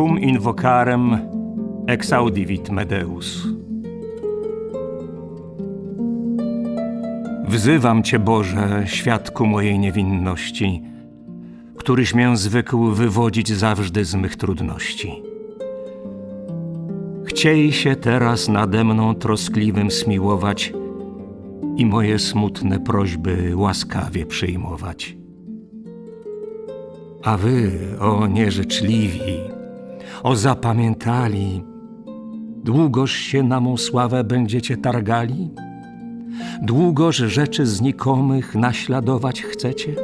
cum invocarem exaudivit Medeus. Wzywam Cię, Boże, świadku mojej niewinności, któryś mię zwykł wywodzić zawsze z mych trudności. Chciej się teraz nade mną troskliwym smiłować i moje smutne prośby łaskawie przyjmować. A wy, o nieżyczliwi, o zapamiętali, długoż się na mą sławę będziecie targali? Długoż rzeczy znikomych naśladować chcecie?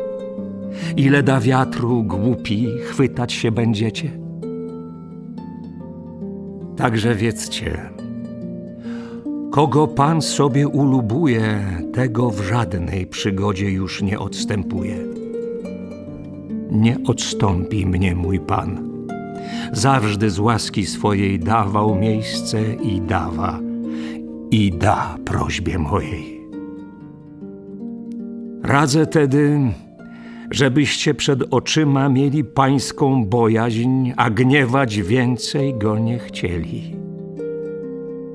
Ile da wiatru głupi chwytać się będziecie? Także wiedzcie, kogo Pan sobie ulubuje, tego w żadnej przygodzie już nie odstępuje. Nie odstąpi mnie mój Pan. Zawsze z łaski swojej dawał miejsce i dawa, i da prośbie mojej. Radzę tedy, żebyście przed oczyma mieli pańską bojaźń, a gniewać więcej go nie chcieli.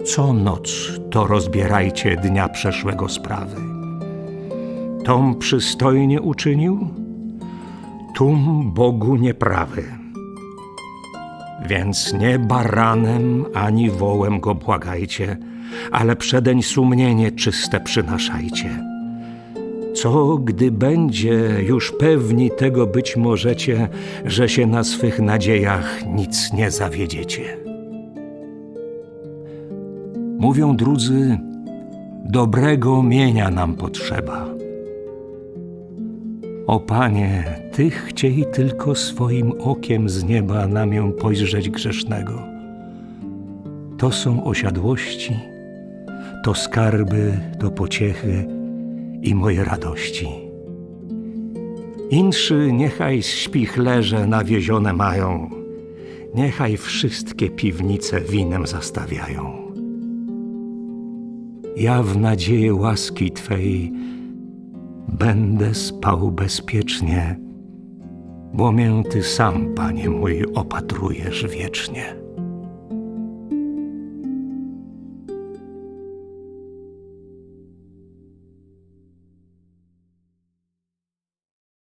Co noc to rozbierajcie dnia przeszłego sprawy. Tom przystojnie uczynił, tum Bogu nieprawy. Więc nie baranem ani wołem go błagajcie, ale przedeń sumienie czyste przynaszajcie. Co gdy będzie, już pewni tego być możecie, że się na swych nadziejach nic nie zawiedziecie. Mówią drudzy, dobrego mienia nam potrzeba. O Panie, Ty chciej tylko swoim okiem z nieba na mię pojrzeć grzesznego. To są osiadłości, to skarby, to pociechy i moje radości. Inszy niechaj śpichlerze nawiezione mają, niechaj wszystkie piwnice winem zastawiają. Ja w nadzieję łaski Twej będę spał bezpiecznie, bo mię Ty sam, Panie mój, opatrujesz wiecznie.